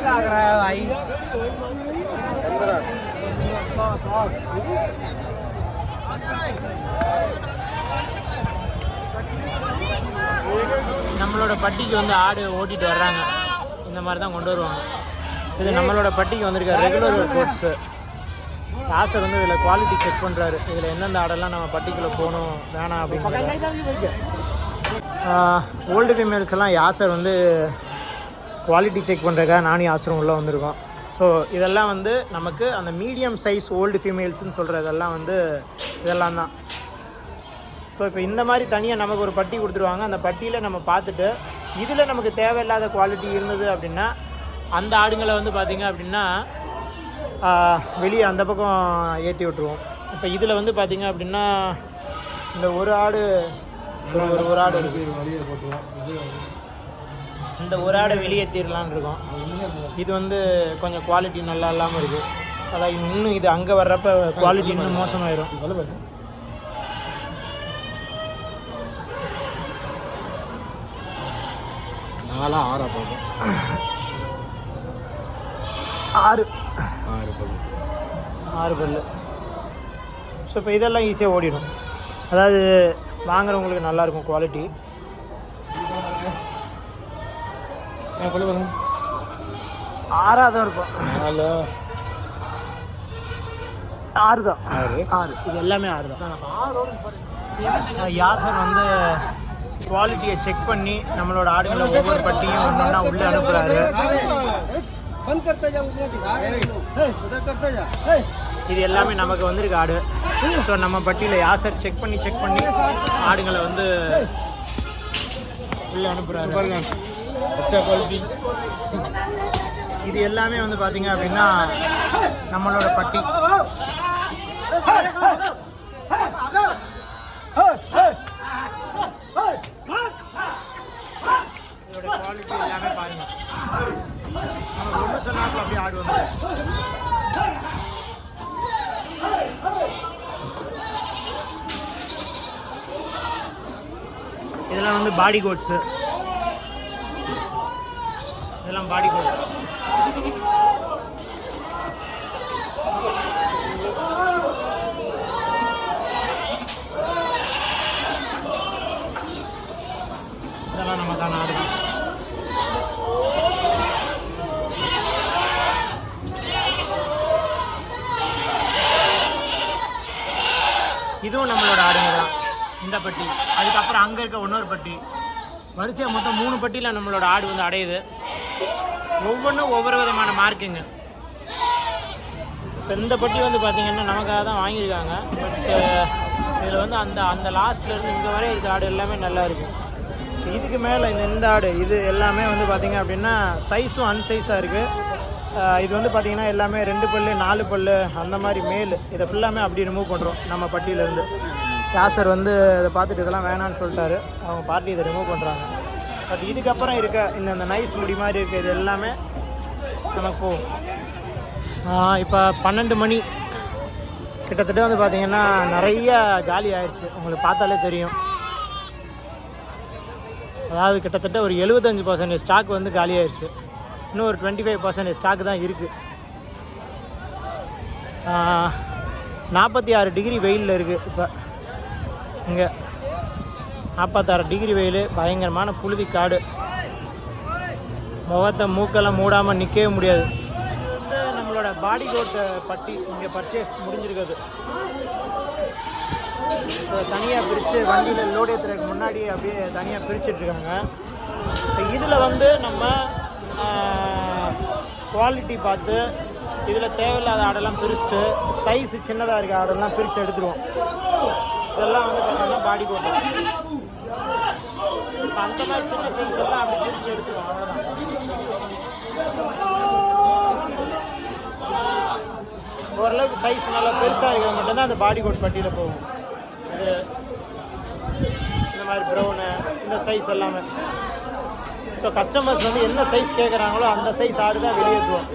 लग रहा है भाई நம்மளோட பட்டிக்கு வந்து ஆடு ஓட்டிட்டு வர்றாங்க இந்த மாதிரி தான் கொண்டு வருவாங்க இது நம்மளோட பட்டிக்கு வந்திருக்க ரெகுலர் கோட்ஸு யாசர் வந்து இதில் குவாலிட்டி செக் பண்ணுறாரு இதில் எந்தெந்த ஆடெல்லாம் நம்ம பட்டிக்குள்ளே போகணும் வேணாம் அப்படிங்கிறது ஓல்டு ஃபீமேல்ஸ் எல்லாம் யாசர் வந்து குவாலிட்டி செக் பண்ணுறதுக்காக நானும் ஆசிரம் உள்ளே வந்திருக்கோம். ஸோ இதெல்லாம் வந்து நமக்கு அந்த மீடியம் சைஸ் ஓல்டு ஃபீமேல்ஸ்னு சொல்கிறதெல்லாம் வந்து இதெல்லாம் தான். ஸோ இப்போ இந்த மாதிரி தனியாக நமக்கு ஒரு பட்டி கொடுத்துருவாங்க. அந்த பட்டியில் நம்ம பார்த்துட்டு இதில் நமக்கு தேவையில்லாத குவாலிட்டி இருந்தது அப்படின்னா அந்த ஆடுங்களை வந்து பார்த்திங்க அப்படின்னா வெளியே அந்த பக்கம் ஏற்றி விட்ருவோம் இப்போ இதில் வந்து பார்த்திங்க அப்படின்னா இந்த ஒரு ஆடு ஒரு ஒரு ஆடு இருக்கு. போட்டுருவோம். இந்த ஒரு ஆடை வெளியேற்றிடலான்னு இருக்கோம். இது வந்து கொஞ்சம் குவாலிட்டி நல்லா இல்லாமல் இருக்குது அதான் இன்னும் இது அங்கே வர்றப்ப குவாலிட்டி இன்னும் மோசமாயிரும். சொல்ல பாரு நாலா ஆறா போகும் ஆறு. ஆறு போகும் ஆறு பல்லு. ஸோ இப்போ இதெல்லாம் ஈஸியாக ஓடிடும் அதாவது வாங்குறவங்களுக்கு நல்லாயிருக்கும் குவாலிட்டி எவ்வளவு இருக்கும் நாலு ஆறு ஆறு இது எல்லாமே ஆறு தான் யாசர் வந்து குவாலிட்டியை செக் பண்ணி நம்மளோட ஆடுகளை ஒவ்வொரு பட்டியும் ஒன்றா உள்ளே அனுப்புகிறாரு இது எல்லாமே நமக்கு வந்திருக்கு ஆடு ஸோ நம்ம பட்டியில் யாசர் செக் பண்ணி செக் பண்ணி ஆடுங்களை வந்து உள்ளே அனுப்புகிறாரு எக்ஸ்ட்ரா குவாலிட்டி இது எல்லாமே வந்து பார்த்தீங்க அப்படின்னா நம்மளோட பட்டி. இதோட இதெல்லாம் வந்து பாடி கோட்ஸு இதெல்லாம் பாடி கோட்ஸ் இதெல்லாம் நம்ம ஆடு ஆடுதான் இதுவும் நம்மளோட ஆடுங்க தான். இந்த பட்டி. அதுக்கப்புறம் அங்கே இருக்க இன்னொரு பட்டி. வரிசையாக மொத்தம் மூணு பட்டியில் நம்மளோட ஆடு வந்து அடையுது. ஒவ்வொன்றும் ஒவ்வொரு விதமான மார்க்குங்க இப்போ இந்த பட்டி வந்து பார்த்தீங்கன்னா நமக்காக தான் வாங்கியிருக்காங்க. பட் இதில் வந்து அந்த அந்த லாஸ்ட்லேருந்து இங்கே வரை இருக்க ஆடு எல்லாமே நல்லா இருக்கு. இதுக்கு மேலே இந்த இந்த ஆடு இது எல்லாமே வந்து பார்த்தீங்க அப்படின்னா சைஸும் அன்சைஸாக இருக்குது இது வந்து பார்த்தீங்கன்னா எல்லாமே ரெண்டு பல்லு நாலு பல்லு அந்த மாதிரி மேல். இதை ஃபுல்லாமே அப்படி ரிமூவ் பண்ணுறோம் நம்ம பட்டியிலேருந்து. யாசர் வந்து இதை பார்த்துட்டு இதெல்லாம் வேணான்னு சொல்லிட்டாரு. அவங்க பார்ட்டி இதை ரிமூவ் பண்ணுறாங்க பட் இதுக்கப்புறம் இருக்க இந்த இந்த நைஸ் முடி மாதிரி இருக்க இது எல்லாமே நமக்கு போகும். இப்போ பன்னெண்டு மணி. கிட்டத்தட்ட வந்து பார்த்தீங்கன்னா நிறைய காலி ஆயிடுச்சு உங்களுக்கு பார்த்தாலே தெரியும். அதாவது கிட்டத்தட்ட ஒரு எழுபத்தஞ்சு பர்சன்டேஜ் ஸ்டாக் வந்து காலி ஆயிடுச்சு இன்னும் ஒரு டுவெண்ட்டி ஃபைவ் பர்சன்டேஜ் ஸ்டாக் தான் இருக்குது நாற்பத்தி ஆறு டிகிரி வெயிலில் இருக்குது இப்போ. இங்கே. நாற்பத்தாறு டிகிரி வெயில் பயங்கரமான புழுதி காடு. முகத்தை மூக்கெல்லாம் மூடாமல் நிற்கவே முடியாது. வந்து நம்மளோட பாடி கோட்டை பட்டி இங்கே பர்ச்சேஸ் முடிஞ்சிருக்குது தனியாக பிரித்து வண்டியில் லோடு ஏற்றுறதுக்கு முன்னாடி அப்படியே தனியாக பிரிச்சுட்ருக்காங்க. இதில் வந்து நம்ம குவாலிட்டி பார்த்து இதில் தேவையில்லாத ஆடெல்லாம் பிரிச்சுட்டு சைஸ் சின்னதாக இருக்க ஆடெல்லாம் பிரித்து எடுத்துருவோம். இதெல்லாம் வந்து பார்த்தோம்னா பாடி கோட் அந்த மாதிரி சின்ன சைஸ் எல்லாம் அப்படி பிரித்து எடுத்துருவோம் அவ்வளோதான் ஓரளவுக்கு சைஸ் நல்லா பெருசாக இருக்கிற மட்டும்தான் அந்த பாடி கோட் பட்டியில் போகும். இது இந்த மாதிரி ப்ரௌனு இந்த சைஸ் எல்லாமே. ஸோ கஸ்டமர்ஸ் வந்து என்ன சைஸ் கேட்குறாங்களோ அந்த சைஸ் ஆடு தான் வெளியேற்றுவோம்